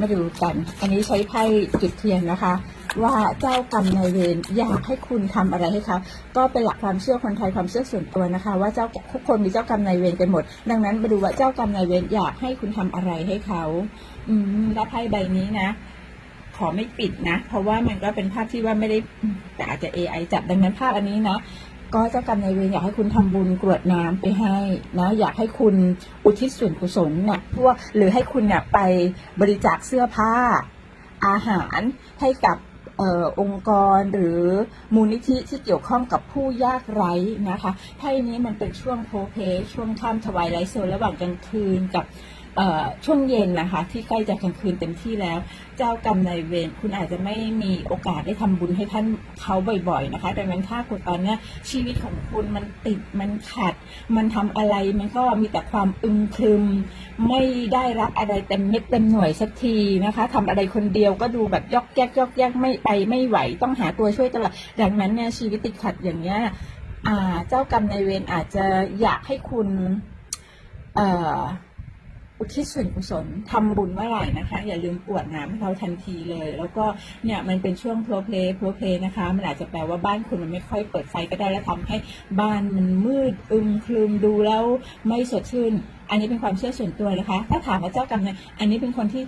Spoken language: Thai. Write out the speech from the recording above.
มาดูกัน อันนี้ใช้ไพ่จุดเทียนนะคะ ว่าเจ้ากรรมนายเวรอยากให้คุณทำอะไรให้เขาก็เป็นหลักความเชื่อคนไทยความเชื่อส่วนตัวนะคะ ว่าเจ้าทุกคนมีเจ้ากรรมนายเวรกันหมด ดังนั้นมาดูว่าเจ้ากรรมนายเวรอยากให้คุณทำอะไรให้เขา อืมแล้วไพ่ใบนี้นะขอไม่ปิดนะ เพราะว่ามันก็เป็นภาพที่ว่าไม่ได้แต่อาจจะ AI จับดังนั้นภาพอันนี้นะ ก็เจ้ากรรมนายเวรอยากให้คุณทำบุญกรวดน้ำไปให้นะอยากให้คุณอุทิศส่วนกุศลเนี่ยพวกหรือให้คุณเนี่ยไปบริจาคเสื้อผ้าอาหารให้กับ ออองค์กรหรือมูลนิธิที่เกี่ยวข้องกับผู้ยากไร้นะคะไพ่นี้มันเป็นช่วงโพเพช่วงค่ำทวายไลโซนระหว่างกลางคืนกับช่วงเย็นนะคะที่ใกล้จะกลางคืนเต็มที่แล้ว เจ้ากรรมนายเวรคุณอาจจะไม่มีโอกาสได้ทำบุญให้ท่านเขาบ่อยๆนะคะดังนั้นถ้าคุณตอนนี้ชีวิตของคุณมันติดมันขัด มันทำอะไรมันก็มีแต่ความอึมครึม ไม่ได้รับอะไรเต็มเม็ดเต็มหน่วยสักทีนะคะทำอะไรคนเดียวก็ดูแบบยอกแยกยอกแยกไม่ไปไม่ไหวต้องหาตัวช่วยตลอดดังนั้นเนี่ยชีวิตติดขัดอย่างเนี้ยอ่าเจ้ากรรมนายเวรอาจจะอยากให้คุณ เอ่อ อุทิศส่วนกุศลทำบุญเมื่อไหร่นะคะ อย่าลืมกวดน้ำให้เขาทันทีเลย แล้วก็เนี่ยมันเป็นช่วงโพลเพลโพลเพลนะคะ มันอาจจะแปลว่าบ้านคุณมันไม่ค่อยเปิดไฟก็ได้แล้วทำให้บ้านมันมืดอึมครึมดูแล้วไม่สดชื่น อันนี้เป็นความเชื่อส่วนตัวนะคะ ถ้าถามว่าเจ้ากรรมนายอันนี้เป็นคนที่